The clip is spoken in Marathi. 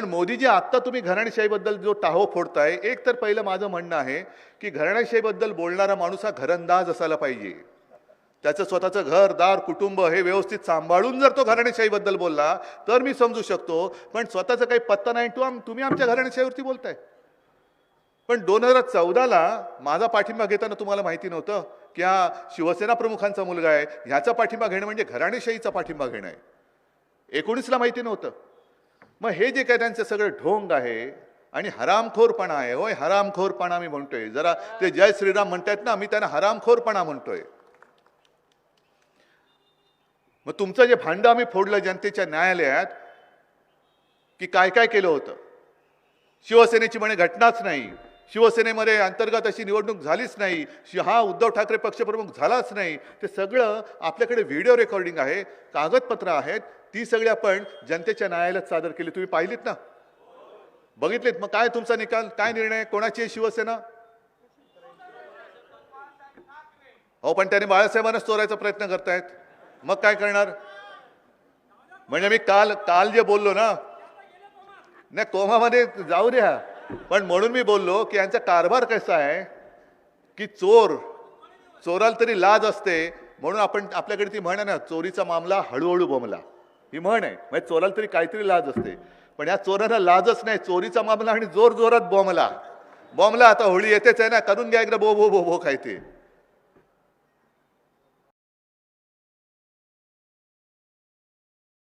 पण मोदीजी आत्ता तुम्ही घराणेशाहीबद्दल जो टाहो फोडताय एक तर पहिलं माझं म्हणणं आहे की घराणेशाहीबद्दल बोलणारा माणूस हा घरंदाज असायला पाहिजे. त्याचं स्वतःचं घर दार कुटुंब हे व्यवस्थित सांभाळून जर तो घराणेशाहीबद्दल बोलला तर मी समजू शकतो. पण स्वतःचं काही पत्ता नाही तू आम- तुम्ही आमच्या घराणेशाहीवरती बोलताय. पण दोन हजार चौदाला माझा पाठिंबा घेताना तुम्हाला माहिती नव्हतं की हा शिवसेना प्रमुखांचा मुलगा आहे. ह्याचा पाठिंबा घेणं म्हणजे घराणेशाहीचा पाठिंबा घेणं आहे. एकोणीसला माहिती नव्हतं. मग हे जे काय त्यांचं सगळं ढोंग आहे आणि हरामखोरपणा आहे होय हरामखोरपणा मी म्हणतोय. जरा ते जय श्रीराम म्हणतायत ना मी त्यांना हरामखोरपणा म्हणतोय. मग तुमचं जे भांडं आम्ही फोडलं जनतेच्या न्यायालयात की काय काय केलं होतं? शिवसेनेची म्हणे घटनाच नाही. शिवसेनेमध्ये अंतर्गत अशी निवडणूक झालीच नाही. हा उद्धव ठाकरे पक्षप्रमुख झालाच नाही. ते सगळं आपल्याकडे व्हिडिओ रेकॉर्डिंग आहे कागदपत्र आहेत ती सगळी आपण जनतेच्या न्यायालयात सादर केली. तुम्ही पाहिलीत ना? बघितलीत? मग काय तुमचा निकाल? काय निर्णय? कोणाची आहे शिवसेना? हो पण त्याने बाळासाहेबांनाच चोरायचा प्रयत्न करतायत. मग काय करणार? म्हणजे मी काल काल जे बोललो ना नाही कोमामध्ये जाऊ द्या. पण म्हणून मी बोललो की यांचा कारभार कसा आहे की चोर चोराला तरी लाज असते. म्हणून आपण आपल्याकडे ती म्हण ना चोरीचा मामला हळूहळू बोंबला. ही म्हण आहे. म्हणजे चोराला तरी काहीतरी लाज असते. पण या चोरांना लाजच नाही. चोरीचा मामला आणि जोर जोरात बॉम्बला. बॉम्बला आता होळी येतेच आहे ना. करून घ्या एकदा बो बो बो बो काय ते.